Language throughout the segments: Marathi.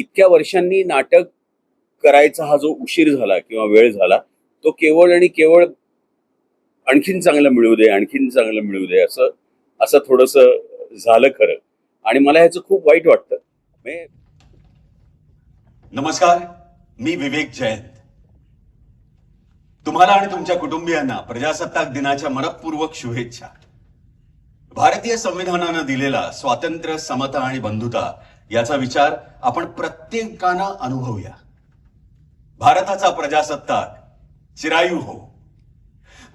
इतक्या वर्षांनी नाटक करायचा हा जो उशीर झाला किंवा वेळ झाला तो केवळ आणि केवळ आणखीन चांगलं मिळू दे आणखीन चांगलं मिळू दे असं असं थोडस झालं खरं. आणि मला ह्याचं खूप वाईट वाटतं. नमस्कार मी विवेक जयंत तुम्हाला आणि तुमच्या कुटुंबियांना प्रजासत्ताक दिनाच्या मनपूर्वक शुभेच्छा. भारतीय संविधानानं दिलेला स्वातंत्र्य समता आणि बंधुता याचा विचार आपण प्रत्येकानं अनुभवूया. भारताचा प्रजासत्ताक चिरायू हो.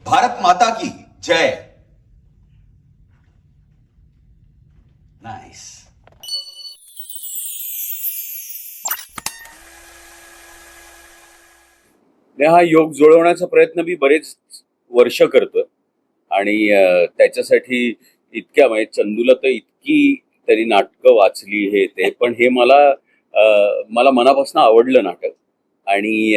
भारत माता की जय. नाईस हा योग जुळवण्याचा प्रयत्न मी बरेच वर्ष करतो आणि त्याच्यासाठी इतक्या म्हणजे चंदूला तर इतकी तरी नाटकं वाचली हे ते. पण हे मला मला मनापासून आवडलं नाटक. आणि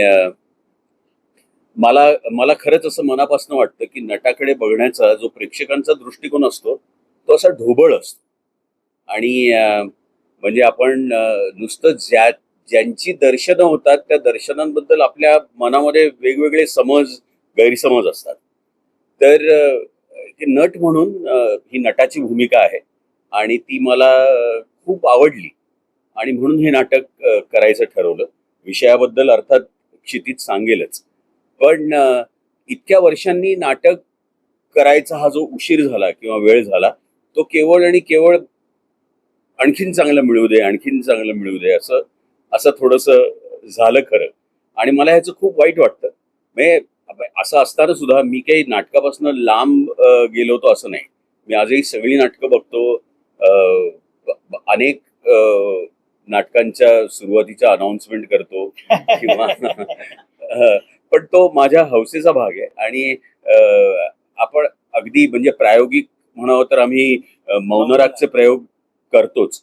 मला मला खरंच असं मनापासून वाटतं की नटाकडे बघण्याचा जो प्रेक्षकांचा दृष्टिकोन असतो तो असा ढोबळ असतो. आणि म्हणजे आपण नुसतं ज्या ज्यांची दर्शनं होतात त्या दर्शनांबद्दल आपल्या मनामध्ये वेगवेगळे समज गैरसमज असतात. तर हे नट म्हणून ही नटाची भूमिका आहे. आणि ती मला खूप आवडली. आणि म्हणून हे नाटक करायचं ठरवलं. विषयाबद्दल अर्थात क्षितीत सांगेलच. पण इतक्या वर्षांनी नाटक करायचा हा जो उशीर झाला किंवा वेळ झाला तो केवळ आणि केवळ आणखीन चांगलं मिळू दे आणखीन चांगलं मिळू दे असं असं थोडस झालं खरं. आणि मला ह्याचं खूप वाईट वाटतं. म्हणजे असं असताना सुद्धा मी काही नाटकापासून लांब गेलो होतो असं नाही. मी आजही सगळी नाटकं बघतो. अनेक नाटकांच्या सुरुवातीच्या अनाउन्समेंट करतो किंवा पण तो माझ्या हौसेचा भाग आहे. आणि आपण अगदी म्हणजे प्रायोगिक म्हणावं तर आम्ही मौनरागचे प्रयोग करतोच.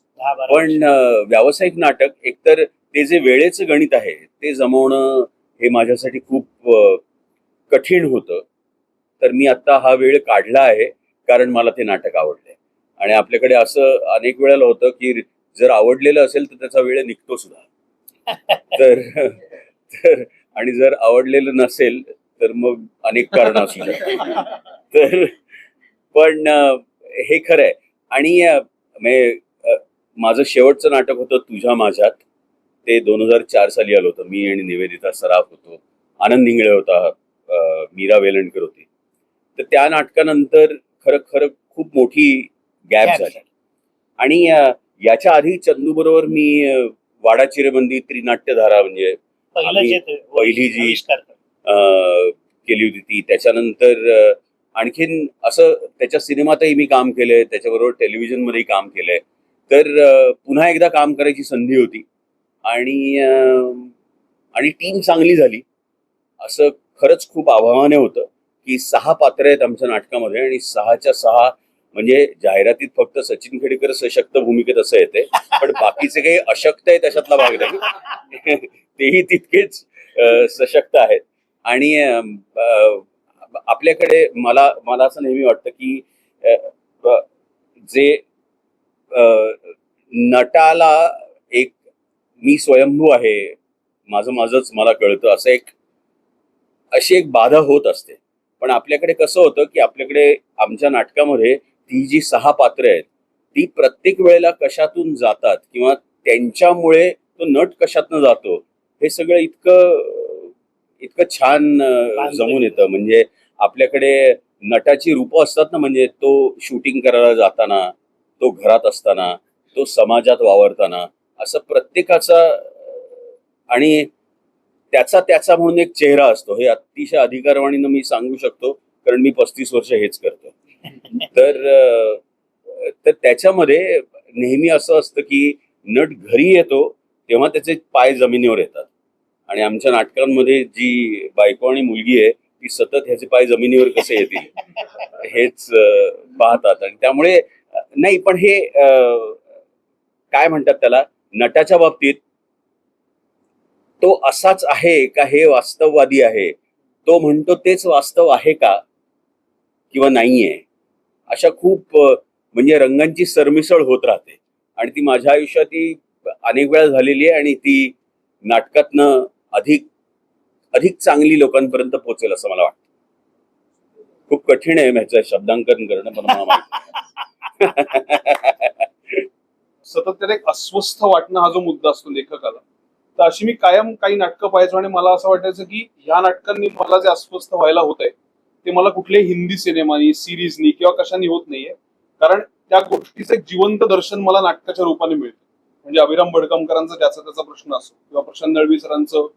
पण व्यावसायिक नाटक एकतर ते जे वेळेचं गणित आहे ते जमवणं हे माझ्यासाठी खूप कठीण होतं. तर मी आता हा वेळ काढला आहे कारण मला ते नाटक आवडले आणि आपल्याकडे असं अनेक वेळेला होतं की जर आवडलेलं असेल तर त्याचा वेळ निघतो सुद्धा. तर तर आणि जर आवडलेलं नसेल तर मग अनेक कारण असू शकतात. तर पण हे खरं आहे आणि माझं शेवटचं नाटक होतं तुझ्या माझ्यात. ते दोन हजार चार साली आलं होतं. मी आणि निवेदिता सराफ होतो. आनंद इंगळे होता मीरा वेलणकर होती. तर त्या नाटकानंतर खरं खरं खूप मोठी गॅप झाली. आणि याच्या आधी चंदू बरोबर मी वाडा चिरेबंदी त्रिनाट्यधारा म्हणजे पहिलं जे केली होती ती. त्याच्यानंतर आणखीन असं त्याच्या सिनेमातही मी काम केलंय त्याच्याबरोबर टेलिव्हिजनमध्येही काम केलंय. तर पुन्हा एकदा काम करायची संधी होती. आणि आणि टीम चांगली झाली. असं खरंच खूप आभावाने होतं की सहा पात्र आहेत आमच्या नाटकामध्ये आणि सहाच्या सहा म्हणजे जाहिरातीत फक्त सचिन खेडेकर सशक्त भूमिकेत असं येते पण बाकीचे काही अशक्त आहे त्याच्यातला भाग नाही. तेही तितकेच सशक्त आहेत. आणि आपल्याकडे मला मला असं नेहमी वाटतं की जे नटाला एक मी स्वयंभू आहे माझं माझंच मला कळतं असं एक अशी एक बाधा होत असते. पण आपल्याकडे कसं होतं की आपल्याकडे आमच्या नाटकामध्ये ती जी सहा पात्र आहेत ती प्रत्येक वेळेला कशातून जातात किंवा त्यांच्यामुळे तो नट कशातनं जातो हे सगळं इतकं इतकं छान जमून येतं. म्हणजे आपल्याकडे नटाची रूपं असतात ना म्हणजे तो शूटिंग करायला जाताना तो घरात असताना तो समाजात वावरताना असं प्रत्येकाचा आणि त्याचा त्याचा म्हणून एक चेहरा असतो. हे अतिशय अधिकारवाणीनं मी सांगू शकतो कारण मी पस्तीस वर्ष हेच करतो तर तर त्याच्यामध्ये नेहमी असं असतं की नट घरी येतो तेव्हा त्याचे पाय जमिनीवर येतात. आणि आमच्या नाटकांमध्ये जी बायको आणि मुलगी आहे ती सतत ह्याचे पाय जमिनीवर कसे येतील? हेच पाहतात. आणि त्यामुळे नाही पण हे काय म्हणतात त्याला? नटाच्या बाबतीत तो असाच आहे का हे वास्तववादी आहे? तो म्हणतो तेच वास्तव आहे का? किंवा नाहीये? अशा खूप म्हणजे रंगांची सरमिसळ होत राहते. आणि ती माझ्या आयुष्यात ही अनेक वेळा झालेली आहे आणि ती नाटकातनं अधिक अधिक चांगली लोकांपर्यंत पोहोचेल असं मला वाटतं. खूप कठीण आहे ह्याचं शब्दांकन करणं पण मला माहिती सतत एक अस्वस्थ वाटणं हा जो मुद्दा असतो लेखकाला तर अशी मी कायम काही नाटकं पाहायचो आणि मला असं वाटायचं की ह्या नाटकांनी मला जे अस्वस्थ व्हायला होत आहे ते मला कुठल्याही हिंदी सिनेमानी सिरीजनी किंवा कशानी होत नाहीये. कारण त्या गोष्टीचं एक जिवंत दर्शन मला नाटकाच्या रूपाने मिळतं. म्हणजे अभिराम भडकमकरांचा त्याचा त्याचा प्रश्न असो किंवा प्रशांत दळवी सरांचं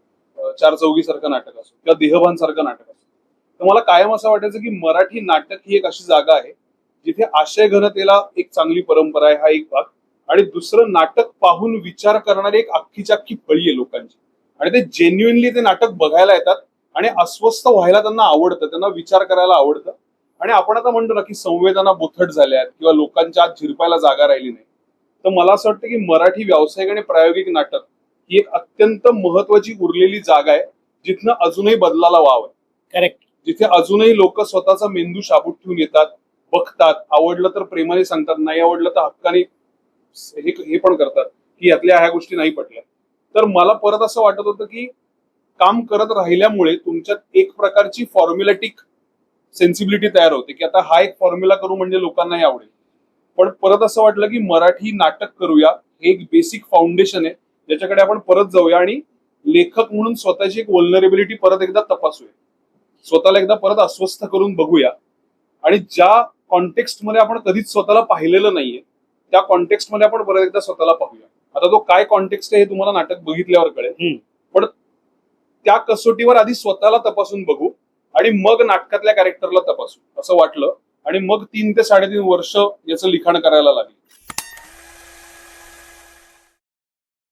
चार चौघी सारखं नाटक असो किंवा देहभान सारखं नाटक असो. तर मला कायम असं वाटायचं की मराठी नाटक ही एक अशी जागा आहे जिथे आशय घनतेला एक चांगली परंपरा आहे हा एक भाग. आणि दुसरं नाटक पाहून विचार करणारी एक अख्खीच्या अख्खी फळी आहे लोकांची. आणि ते जेन्युनली ते नाटक बघायला येतात. आणि अस्वस्थ व्हायला त्यांना आवडतं त्यांना विचार करायला आवडतं. आणि आपण आता म्हणतो ना की संवेदना बोथट झाल्यात किंवा लोकांच्या आत झिरपायला जागा राहिली नाही. तर मला असं वाटतं की मराठी व्यावसायिक आणि प्रायोगिक नाटक ही एक अत्यंत महत्वाची उरलेली जागा आहे जिथनं अजूनही बदलाला वाव आहे. करेक्ट जिथे अजूनही लोक स्वतःचा मेंदू शाबूत ठेवून येतात बघतात आवडलं तर प्रेमाने सांगतात नाही आवडलं तर हक्काने हे हे पण करतात की यातल्या ह्या गोष्टी नाही पटल्या. तर मला परत असं वाटत होतं की काम करत राहिल्यामुळे तुमच्यात एक प्रकारची फॉर्म्युलॅटिक सेन्सिबिलिटी तयार होते की आता हा एक फॉर्म्युला करू म्हणजे लोकांनाही आवडेल. पण परत असं वाटलं की मराठी नाटक करूया हे एक बेसिक फाउंडेशन आहे ज्याच्याकडे आपण परत जाऊया आणि लेखक म्हणून स्वतःची एक वल्नरेबिलिटी परत एकदा तपासूया. स्वतःला एकदा परत अस्वस्थ करून बघूया. आणि ज्या कॉन्टेक्स्टमध्ये आपण कधीच स्वतःला पाहिलेलं नाहीये त्या कॉन्टेक्स्टमध्ये आपण परत एकदा स्वतःला पाहूया. आता तो काय कॉन्टेक्स्ट आहे हे तुम्हाला नाटक बघितल्यावर कळेल. पण त्या कसोटीवर आधी स्वतःला तपासून बघू आणि मग नाटकातल्या कॅरेक्टरला तपासू असं वाटलं. आणि मग तीन ते साडेतीन वर्ष याचं लिखाण करायला लागले.